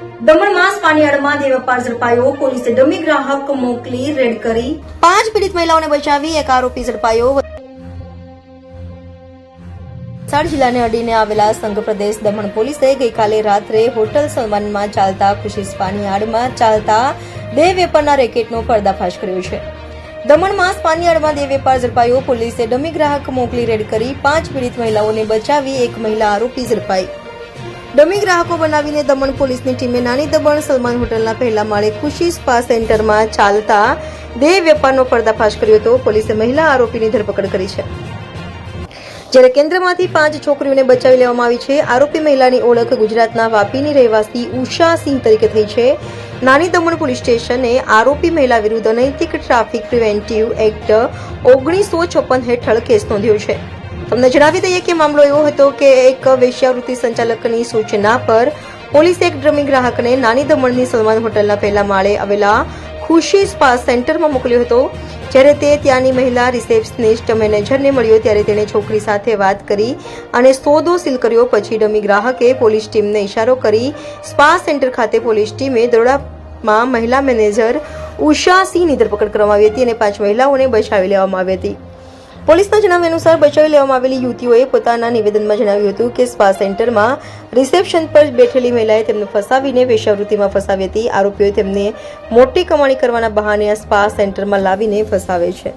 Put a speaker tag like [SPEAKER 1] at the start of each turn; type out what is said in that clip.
[SPEAKER 1] દમણમાં સ્પાનિયાડમાં દેહ વેપાર ઝડપાયો. પોલીસે ડમી ગ્રાહક મોકલી રેડ કરી. પાંચ પીડિત મહિલાઓને બચાવી એક આરોપી ઝડપાયો. વલસાડ જિલ્લાને અડીને આવેલા સંઘ પ્રદેશ દમણ પોલીસે ગઈકાલે રાત્રે હોટલ સલમાનમાં ચાલતા ખુશી સ્પાનિયાડમાં ચાલતા દેહ વેપારના રેકેટનો પર્દાફાશ કર્યો છે. દમણમાં સ્પાનિયાડમાં દેહ વેપાર ઝડપાયો. પોલીસે ડમી ગ્રાહક મોકલી રેડ કરી પાંચ પીડિત મહિલાઓને બચાવી એક મહિલા આરોપી ઝડપાઈ. ડમી ગ્રાહકો બનાવીને દમણ પોલીસની ટીમે નાની દમણ સલમાન હોટલના પહેલા માળે ખુશી સ્પા સેન્ટરમાં ચાલતા દેહ વેપારનો પર્દાફાશ કર્યો હતો. પોલીસે મહિલા આરોપીની ધરપકડ કરી છે. જ્યારે કેન્દ્રમાંથી પાંચ છોકરીઓને બચાવી લેવામાં આવી છે, આરોપી મહિલાની ઓળખ ગુજરાતના વાપીની રહેવાસી ઉષા સિંહ તરીકે થઈ છે. નાની દમણ પોલીસ સ્ટેશને આરોપી મહિલા વિરુદ્ધ અનૈતિક ટ્રાફિક પ્રિવેન્ટિવ એક્ટ ઓગણીસો છપ્પન હેઠળ કેસ નોંધ્યો છે. તમને જણાવી દઈએ કે મામલો એવો હતો કે એક વેશ્યાવૃત્તિ સંચાલકની સૂચના પર પોલીસે એક ડ્રમી ગ્રાહકને નાની દમણની સલમાન હોટલના પહેલા માળે આવેલા ખુશી સ્પા સેન્ટરમાં મોકલ્યો હતો, જ્યારે તે ત્યાંની મહિલા રિસેપ્શનિસ્ટ મેનેજરને મળ્યો, ત્યારે તેણે છોકરી સાથે વાત કરી અને સોદો સીલ કર્યો. પછી ડમી ગ્રાહકે પોલીસ ટીમને ઇશારો કરી સ્પા સેન્ટર ખાતે પોલીસ ટીમે દરોડામાં મહિલા મેનેજર ઉષા સિંહની ધરપકડ કરવામાં આવી હતી અને પાંચ મહિલાઓને બચાવી લેવામાં આવી હતી. પોલીસના જણાવ્યા અનુસાર બચાવી લેવામાં આવેલી યુવતીઓએ પોતાના નિવેદનમાં જણાવ્યું હતું કે સ્પા સેન્ટરમાં રિસેપ્શન પર બેઠેલી મહિલાએ તેમને ફસાવીને વેશ્યાવૃત્તિમાં ફસાવી હતી. આરોપીઓએ તેમને મોટી કમાણી કરવાના બહાને આ સ્પા સેન્ટરમાં લાવીને ફસાવે છે.